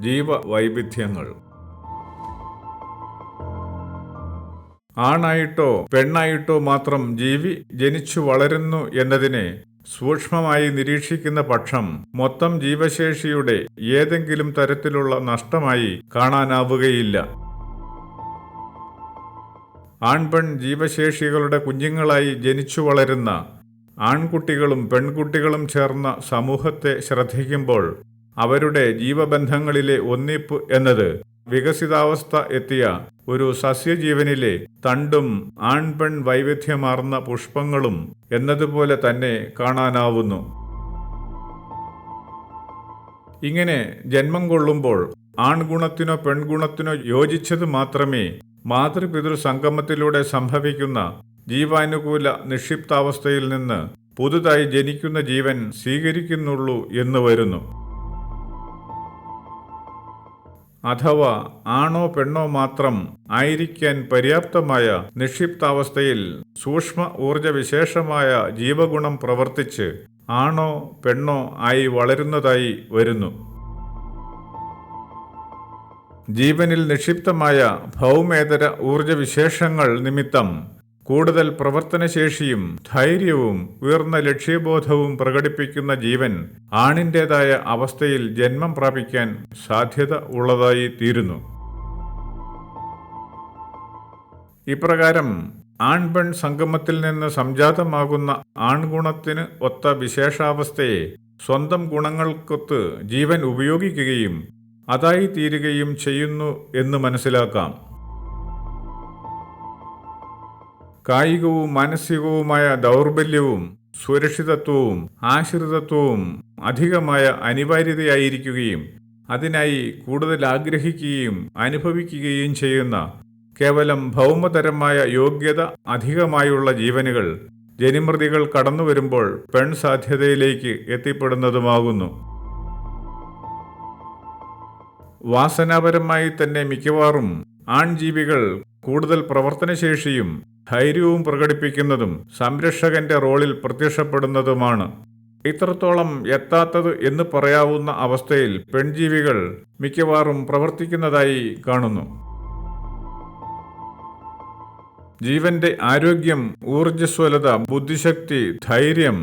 ജീവവൈവിധ്യങ്ങൾ. ആണായിട്ടോ പെണ്ണായിട്ടോ മാത്രം ജീവി ജനിച്ചു വളരുന്നു എന്നതിനെ സൂക്ഷ്മമായി നിരീക്ഷിക്കുന്ന പക്ഷം മൊത്തം ജീവശേഷിയുടെ ഏതെങ്കിലും തരത്തിലുള്ള നഷ്ടമായി കാണാനാവുകയില്ല. ആൺപെൺ ജീവശേഷികളുടെ കുഞ്ഞുങ്ങളായി ജനിച്ചു വളരുന്ന ആൺകുട്ടികളും പെൺകുട്ടികളും ചേർന്ന സമൂഹത്തെ ശ്രദ്ധിക്കുമ്പോൾ അവരുടെ ജീവബന്ധങ്ങളിലെ ഒന്നിപ്പ് എന്നത് വികസിതാവസ്ഥ എത്തിയ ഒരു സസ്യജീവനിലെ തണ്ടും ആൺപെൺ വൈവിധ്യമാർന്ന പുഷ്പങ്ങളും എന്നതുപോലെ തന്നെ കാണാനാവുന്നു. ഇങ്ങനെ ജന്മം കൊള്ളുമ്പോൾ ആൺഗുണത്തിനോ പെൺഗുണത്തിനോ യോജിച്ചത് മാത്രമേ മാതൃപിതൃ സംഗമത്തിലൂടെ സംഭവിക്കുന്ന ജീവാനുകൂല നിക്ഷിപ്താവസ്ഥയിൽ നിന്ന് പുതുതായി ജനിക്കുന്ന ജീവൻ സ്വീകരിക്കുന്നുള്ളൂ എന്ന് വരുന്നു. അഥവാ ആണോ പെണ്ണോ മാത്രം ആയിരിക്കാൻ പര്യാപ്തമായ നിക്ഷിപ്താവസ്ഥയിൽ സൂക്ഷ്മ ഊർജവിശേഷമായ ജീവഗുണം പ്രവർത്തിച്ച് ആണോ പെണ്ണോ ആയി വളരുന്നതായി വരുന്നു. ജീവനിൽ നിക്ഷിപ്തമായ ഭൗമേതര ഊർജവിശേഷങ്ങൾ നിമിത്തം കൂടുതൽ പ്രവർത്തനശേഷിയും ധൈര്യവും ഉയർന്ന ലക്ഷ്യബോധവും പ്രകടിപ്പിക്കുന്ന ജീവൻ ആണിന്റെതായ അവസ്ഥയിൽ ജന്മം പ്രാപിക്കാൻ സാധ്യത ഉള്ളതായി തീരുന്നു. ഇപ്രകാരം ആൺപെൺ സംഗമത്തിൽ നിന്ന് സംജാതമാകുന്ന ആൺഗുണത്തിന് ഒത്ത വിശേഷാവസ്ഥയെ സ്വന്തം ഗുണങ്ങൾക്കൊത്ത് ജീവൻ ഉപയോഗിക്കുകയും അതായി തീരുകയും ചെയ്യുന്നു എന്ന് മനസ്സിലാക്കാം. കായികവും മാനസികവുമായ ദൗർബല്യവും സുരക്ഷിതത്വവും ആശ്രിതത്വവും അധികമായ അനിവാര്യതയായിരിക്കുകയും അതിനായി കൂടുതൽ ആഗ്രഹിക്കുകയും അനുഭവിക്കുകയും ചെയ്യുന്ന കേവലം ഭൗമതരമായ യോഗ്യത അധികമായുള്ള ജീവനുകൾ ജനിമൃതികൾ കടന്നു വരുമ്പോൾ പെൺ സാധ്യതയിലേക്ക് എത്തിപ്പെടുന്നതുമാകുന്നു. വാസനാപരമായി തന്നെ മിക്കവാറും ആൺജീവികൾ കൂടുതൽ പ്രവർത്തനശേഷിയും ധൈര്യവും പ്രകടിപ്പിക്കുന്നതും സംരക്ഷകന്റെ റോളിൽ പ്രത്യക്ഷപ്പെടുന്നതുമാണ്. ഇത്രത്തോളം എത്താത്തത് എന്ന് പറയാവുന്ന അവസ്ഥയിൽ പെൺജീവികൾ മിക്കവാറും പ്രവർത്തിക്കുന്നതായി കാണുന്നു. ജീവന്റെ ആരോഗ്യം ഊർജസ്വലത ബുദ്ധിശക്തി ധൈര്യം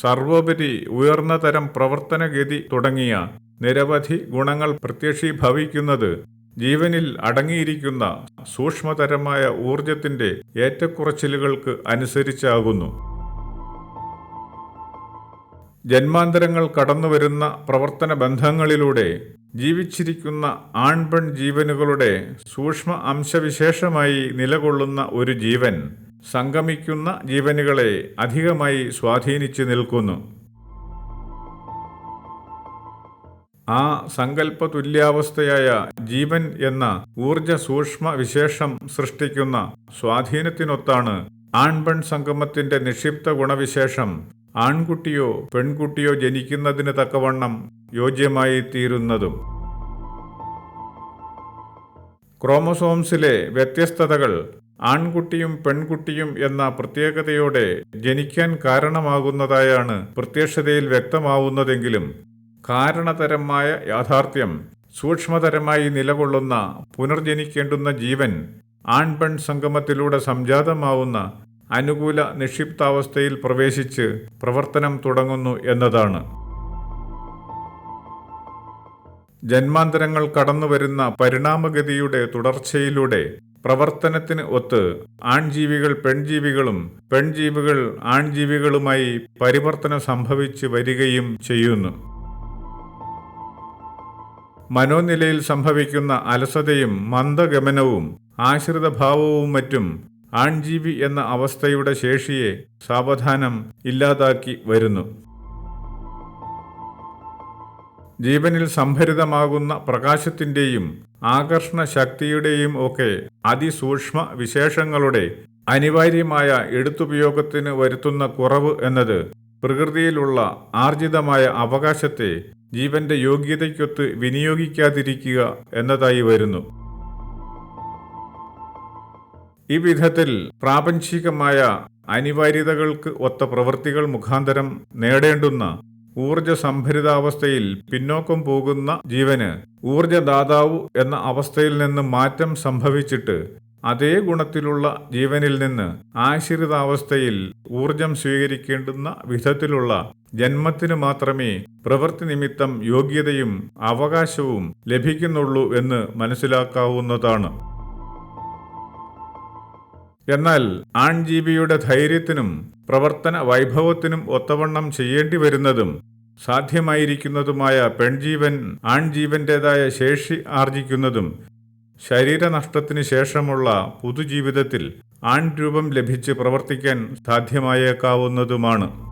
സർവോപരി ഉയർന്ന തരം പ്രവർത്തനഗതി തുടങ്ങിയ നിരവധി ഗുണങ്ങൾ പ്രത്യക്ഷീഭവിക്കുന്നത് ജീവനിൽ അടങ്ങിയിരിക്കുന്ന സൂക്ഷ്മതരമായ ഊർജത്തിന്റെ ഏറ്റക്കുറച്ചിലുകൾക്ക് അനുസരിച്ചാകുന്നു. ജന്മാന്തരങ്ങൾ കടന്നുവരുന്ന പ്രവർത്തന ബന്ധങ്ങളിലൂടെ ജീവിച്ചിരിക്കുന്ന ആൺപെൺ ജീവനുകളുടെ സൂക്ഷ്മ അംശവിശേഷമായി നിലകൊള്ളുന്ന ഒരു ജീവൻ സംഗമിക്കുന്ന ജീവനുകളെ അധികമായി സ്വാധീനിച്ചു നിൽക്കുന്നു. ആ സങ്കല്പ തുല്യാവസ്ഥയായ ജീവൻ എന്ന ഊർജ സൂക്ഷ്മ വിശേഷം സൃഷ്ടിക്കുന്ന സ്വാധീനത്തിനൊത്താണ് ആൺപെൺ സംഗമത്തിന്റെ നിക്ഷിപ്ത ഗുണവിശേഷം ആൺകുട്ടിയോ പെൺകുട്ടിയോ ജനിക്കുന്നതിന് തക്കവണ്ണം യോജ്യമായി തീരുന്നതും ക്രോമസോംസിലെ വ്യത്യസ്തതകൾ ആൺകുട്ടിയും പെൺകുട്ടിയും എന്ന പ്രത്യേകതയോടെ ജനിക്കാൻ കാരണമാകുന്നതായാണ് പ്രത്യക്ഷതയിൽ വ്യക്തമാവുന്നതെങ്കിലും കാരണതരമായ യാഥാർത്ഥ്യം സൂക്ഷ്മതരമായി നിലകൊള്ളുന്ന പുനർജനിക്കേണ്ടുന്ന ജീവൻ ആൺപെൺ സംഗമത്തിലൂടെ സംജാതമാവുന്ന അനുകൂല നിക്ഷിപ്താവസ്ഥയിൽ പ്രവേശിച്ച് പ്രവർത്തനം തുടങ്ങുന്നു എന്നതാണ്. ജന്മാന്തരങ്ങൾ കടന്നുവരുന്ന പരിണാമഗതിയുടെ തുടർച്ചയിലൂടെ പ്രവർത്തനത്തിന് ഒത്ത് ആൺജീവികൾ പെൺജീവികളും പെൺജീവികൾ ആൺജീവികളുമായി പരിവർത്തനം സംഭവിച്ചു വരികയും ചെയ്യുന്നു. മനോനിലയിൽ സംഭവിക്കുന്ന അലസതയും മന്ദഗമനവും ആശ്രിതഭാവവും മറ്റും ആൺജീവി എന്ന അവസ്ഥയുടെ ശേഷിയെ സാവധാനം ഇല്ലാതാക്കി വരുന്നു. ജീവനിൽ സംഭരിതമാകുന്ന പ്രകാശത്തിന്റെയും ആകർഷണ ശക്തിയുടെയും ഒക്കെ അതിസൂക്ഷ്മ വിശേഷങ്ങളുടെ അനിവാര്യമായ എടുത്തുപയോഗത്തിന് വരുത്തുന്ന കുറവ് എന്നത് പ്രകൃതിയിലുള്ള ആർജിതമായ അവകാശത്തെ ജീവന്റെ യോഗ്യതയ്ക്കൊത്ത് വിനിയോഗിക്കാതിരിക്കുക എന്നതായി വരുന്നു. ഈ വിധത്തിൽ പ്രാപഞ്ചികമായ അനിവാര്യതകൾക്ക് ഒത്ത പ്രവൃത്തികൾ മുഖാന്തരം നേടേണ്ടുന്ന ഊർജ സംഭരിതാവസ്ഥയിൽ പിന്നോക്കം പോകുന്ന ജീവന് ഊർജദാതാവ് എന്ന അവസ്ഥയിൽ നിന്ന് മാറ്റം സംഭവിച്ചിട്ട് അതേ ഗുണത്തിലുള്ള ജീവനിൽ നിന്ന് ആശ്രിതാവസ്ഥയിൽ ഊർജം സ്വീകരിക്കേണ്ടുന്ന വിധത്തിലുള്ള ജന്മത്തിന് മാത്രമേ പ്രവൃത്തി നിമിത്തം യോഗ്യതയും അവകാശവും ലഭിക്കുന്നുള്ളൂ എന്ന് മനസ്സിലാക്കാവുന്നതാണ്. എന്നാൽ ആൺജീവിയുടെ ധൈര്യത്തിനും പ്രവർത്തന വൈഭവത്തിനും ഒത്തവണ്ണം ചെയ്യേണ്ടി വരുന്നതും സാധ്യമായിരിക്കുന്നതുമായ പെൺജീവൻ ആൺജീവന്റേതായ ശേഷി ആർജിക്കുന്നതും ശരീരനഷ്ടത്തിന് ശേഷമുള്ള പുതുജീവിതത്തിൽ ആൺരൂപം ലഭിച്ച് പ്രവർത്തിക്കാൻ സാധ്യമായേക്കാവുന്നതുമാണ്.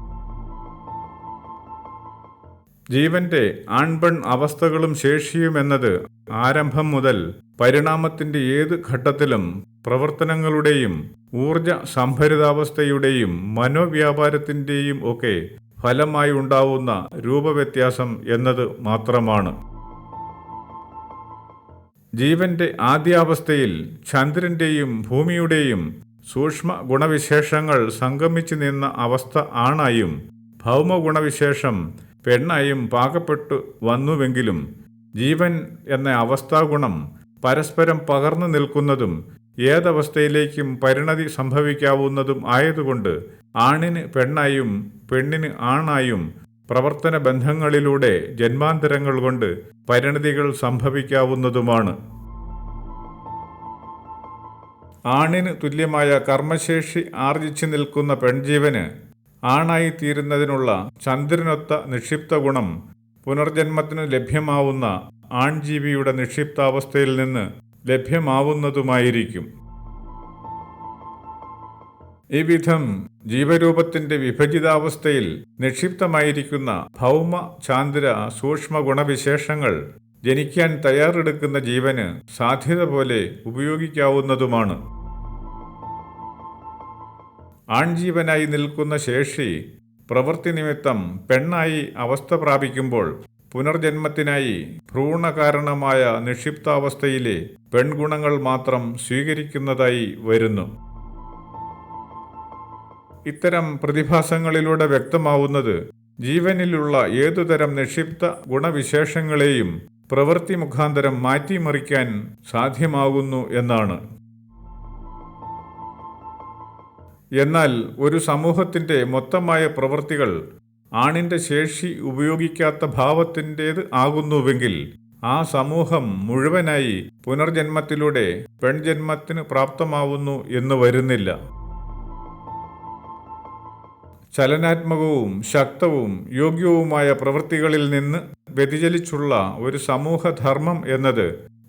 ജീവന്റെ ആൺപൺ അവസ്ഥകളും ശേഷിയും എന്നത് ആരംഭം മുതൽ പരിണാമത്തിന്റെ ഏത് ഘട്ടത്തിലും പ്രവർത്തനങ്ങളുടെയും ഊർജ സംഭരിതാവസ്ഥയുടെയും മനോവ്യാപാരത്തിന്റെയും ഒക്കെ ഫലമായി ഉണ്ടാവുന്ന രൂപവ്യത്യാസം എന്നത് മാത്രമാണ്. ജീവന്റെ ആദ്യാവസ്ഥയിൽ ചന്ദ്രന്റെയും ഭൂമിയുടെയും സൂക്ഷ്മ ഗുണവിശേഷങ്ങൾ സംഗമിച്ചു നിന്ന അവസ്ഥ ആണായും ഭൗമഗുണവിശേഷം പെണ്ണായും പാകപ്പെട്ടു വന്നുവെങ്കിലും ജീവൻ എന്ന അവസ്ഥാഗുണം പരസ്പരം പകർന്നു നിൽക്കുന്നതും ഏതവസ്ഥയിലേക്കും പരിണതി സംഭവിക്കാവുന്നതും ആയതുകൊണ്ട് ആണിന് പെണ്ണായും പെണ്ണിന് ആണായും പ്രവർത്തന ബന്ധങ്ങളിലൂടെ ജന്മാന്തരങ്ങൾ കൊണ്ട് പരിണതികൾ സംഭവിക്കാവുന്നതുമാണ്. ആണിന് തുല്യമായ കർമ്മശേഷി ആർജിച്ചു നിൽക്കുന്ന പെൺജീവന് ആണായി തീരുന്നതിനുള്ള ചന്ദ്രനൊത്ത നിക്ഷിപ്ത ഗുണം പുനർജന്മത്തിന് ലഭ്യമാവുന്ന ആൺജീവിയുടെ നിക്ഷിപ്താവസ്ഥയിൽ നിന്ന് ലഭ്യമാവുന്നതുമായിരിക്കും. ഈ വിധം ജീവരൂപത്തിന്റെ വിഭജിതാവസ്ഥയിൽ നിക്ഷിപ്തമായിരിക്കുന്ന ഭൗമ ചാന്ദ്ര സൂക്ഷ്മ ഗുണവിശേഷങ്ങൾ ജനിക്കാൻ തയ്യാറെടുക്കുന്ന ജീവന് സാധ്യത പോലെ ഉപയോഗിക്കാവുന്നതുമാണ്. ആൺജീവനായി നിൽക്കുന്ന ശേഷി പ്രവൃത്തി നിമിത്തം പെണ്ണായി അവസ്ഥ പ്രാപിക്കുമ്പോൾ പുനർജന്മത്തിനായി ഭ്രൂണകാരണമായ നിക്ഷിപ്താവസ്ഥയിലെ പെൺഗുണങ്ങൾ മാത്രം സ്വീകരിക്കുന്നതായി വരുന്നു. ഇത്തരം പ്രതിഭാസങ്ങളിലൂടെ വ്യക്തമാവുന്നത് ജീവനിലുള്ള ഏതുതരം നിക്ഷിപ്ത ഗുണവിശേഷങ്ങളെയും പ്രവൃത്തി മുഖാന്തരം മാറ്റിമറിക്കാൻ സാധ്യമാകുന്നു എന്നാണ്. എന്നാൽ ഒരു സമൂഹത്തിന്റെ മൊത്തമായ പ്രവൃത്തികൾ ആണിന്റെ ശേഷി ഉപയോഗിക്കാത്ത ഭാവത്തിന്റേത് ആകുന്നുവെങ്കിൽ ആ സമൂഹം മുഴുവനായി പുനർജന്മത്തിലൂടെ പെൺജന്മത്തിന് പ്രാപ്തമാവുന്നു എന്ന് വരുന്നില്ല. ചലനാത്മകവും ശക്തവും യോഗ്യവുമായ പ്രവൃത്തികളിൽ നിന്ന് വ്യതിചലിച്ചുള്ള ഒരു സമൂഹധർമ്മം എന്നത്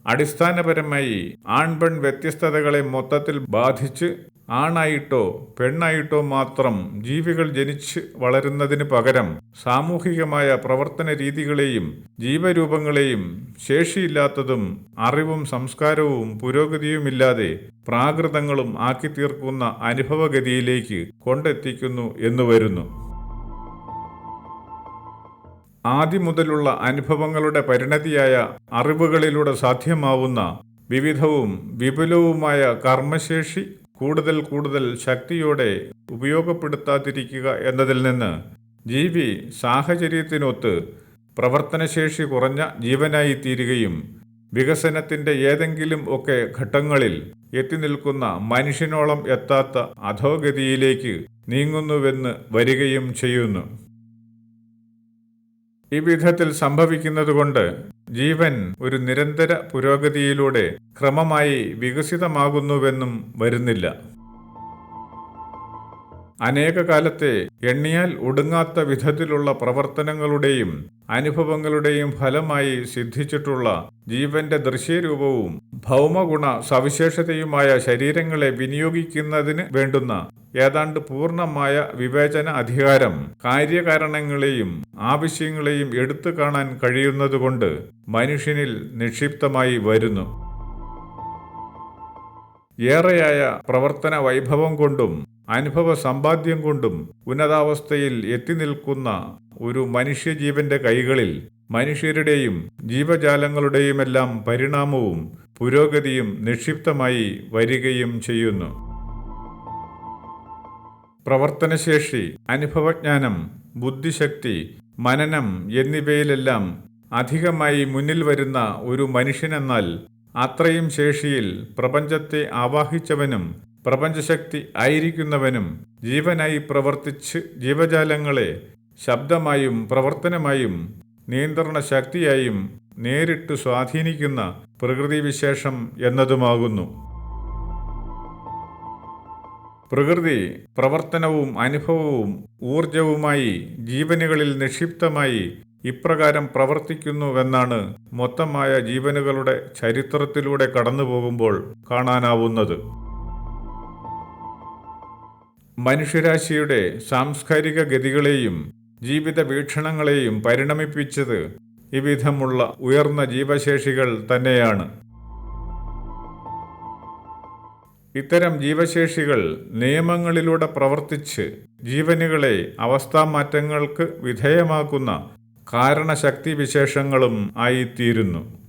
അടിസ്ഥാനപരമായി ആൺപെൺ വ്യത്യസ്തതകളെ മൊത്തത്തിൽ ബാധിച്ച് ആണായിട്ടോ പെണ്ണായിട്ടോ മാത്രം ജീവികൾ ജനിച്ച് വളരുന്നതിന് പകരം സാമൂഹികമായ പ്രവർത്തന രീതികളെയും ജീവരൂപങ്ങളെയും ശേഷിയില്ലാത്തതും അറിവും സംസ്കാരവും പുരോഗതിയുമില്ലാതെ പ്രാകൃതങ്ങളും ആക്കി തീർക്കുന്ന അനുഭവഗതിയിലേക്ക് കൊണ്ടെത്തിക്കുന്നു എന്ന് വരുന്നു. ആദ്യം മുതലുള്ള അനുഭവങ്ങളുടെ പരിണതിയായ അറിവുകളിലൂടെ സാധ്യമാവുന്ന വിവിധവും വിപുലവുമായ കർമ്മശേഷി കൂടുതൽ കൂടുതൽ ശക്തിയോടെ ഉപയോഗപ്പെടുത്താതിരിക്കുക എന്നതിൽ നിന്ന് ജീവി സാഹചര്യത്തിനൊത്ത് പ്രവർത്തനശേഷി കുറഞ്ഞ ജീവനായി തീരുകയും വികസനത്തിന്റെ ഏതെങ്കിലും ഒക്കെ ഘട്ടങ്ങളിൽ എത്തി നിൽക്കുന്ന മനുഷ്യനോളം എത്താത്ത അധോഗതിയിലേക്ക് നീങ്ങുന്നുവെന്ന് വരികയും ചെയ്യുന്നു. ഈ വിധത്തിൽ സംഭവിക്കുന്നതുകൊണ്ട് ജീവൻ ഒരു നിരന്തര പുരോഗതിയിലൂടെ ക്രമമായി വികസിതമാകുന്നുവെന്നും വരുന്നില്ല. അനേക കാലത്തെ എണ്ണിയാൽ ഒടുങ്ങാത്ത വിധത്തിലുള്ള പ്രവർത്തനങ്ങളുടെയും അനുഭവങ്ങളുടെയും ഫലമായി സിദ്ധിച്ചിട്ടുള്ള ജീവന്റെ ദൃശ്യരൂപവും ഭൗമഗുണ സവിശേഷതയുമായ ശരീരങ്ങളെ വിനിയോഗിക്കുന്നതിന് വേണ്ടുന്ന ഏതാണ്ട് പൂർണമായ വിവേചന അധികാരം കാര്യകാരണങ്ങളെയും ആവശ്യങ്ങളെയും എടുത്തു കാണാൻ കഴിയുന്നതുകൊണ്ട് മനുഷ്യനിൽ നിക്ഷിപ്തമായി വരുന്നു. ഏറെയായ പ്രവർത്തന വൈഭവം കൊണ്ടും അനുഭവ സമ്പാദ്യം കൊണ്ടും ഉന്നതാവസ്ഥയിൽ എത്തി നിൽക്കുന്ന ഒരു മനുഷ്യജീവന്റെ കൈകളിൽ മനുഷ്യരുടെയും ജീവജാലങ്ങളുടെയുമെല്ലാം പരിണാമവും പുരോഗതിയും നിക്ഷിപ്തമായി വരികയും ചെയ്യുന്നു. പ്രവർത്തനശേഷി അനുഭവജ്ഞാനം ബുദ്ധിശക്തി മനനം എന്നിവയിലെല്ലാം അധികമായി മുന്നിൽ വരുന്ന ഒരു മനുഷ്യനെന്നാൽ അത്രയും ശേഷിയിൽ പ്രപഞ്ചത്തെ ആവാഹിച്ചവനും പ്രപഞ്ചശക്തി ആയിരിക്കുന്നവനും ജീവനായി പ്രവർത്തിച്ച് ജീവജാലങ്ങളെ ശബ്ദമായും പ്രവർത്തനമായും നിയന്ത്രണ ശക്തിയായും നേരിട്ട് സ്വാധീനിക്കുന്ന പ്രകൃതിവിശേഷം എന്നതുമാകുന്നു. പ്രകൃതി പ്രവർത്തനവും അനുഭവവും ഊർജവുമായി ജീവനുകളിൽ നിക്ഷിപ്തമായി ഇപ്രകാരം പ്രവർത്തിക്കുന്നുവെന്നാണ് മൊത്തമായ ജീവനുകളുടെ ചരിത്രത്തിലൂടെ കടന്നു പോകുമ്പോൾ കാണാനാവുന്നത്. മനുഷ്യരാശിയുടെ സാംസ്കാരിക ഗതികളെയും ജീവിത വീക്ഷണങ്ങളെയും പരിണമിപ്പിച്ചത് ഇവിധമുള്ള ഉയർന്ന ജീവശേഷികൾ തന്നെയാണ്. ഇത്തരം ജീവശേഷികൾ നിയമങ്ങളിലൂടെ പ്രവർത്തിച്ച് ജീവനുകളെ അവസ്ഥാമാറ്റങ്ങൾക്ക് വിധേയമാക്കുന്ന കാരണശക്തി വിശേഷങ്ങളും ആയിത്തീരുന്നു.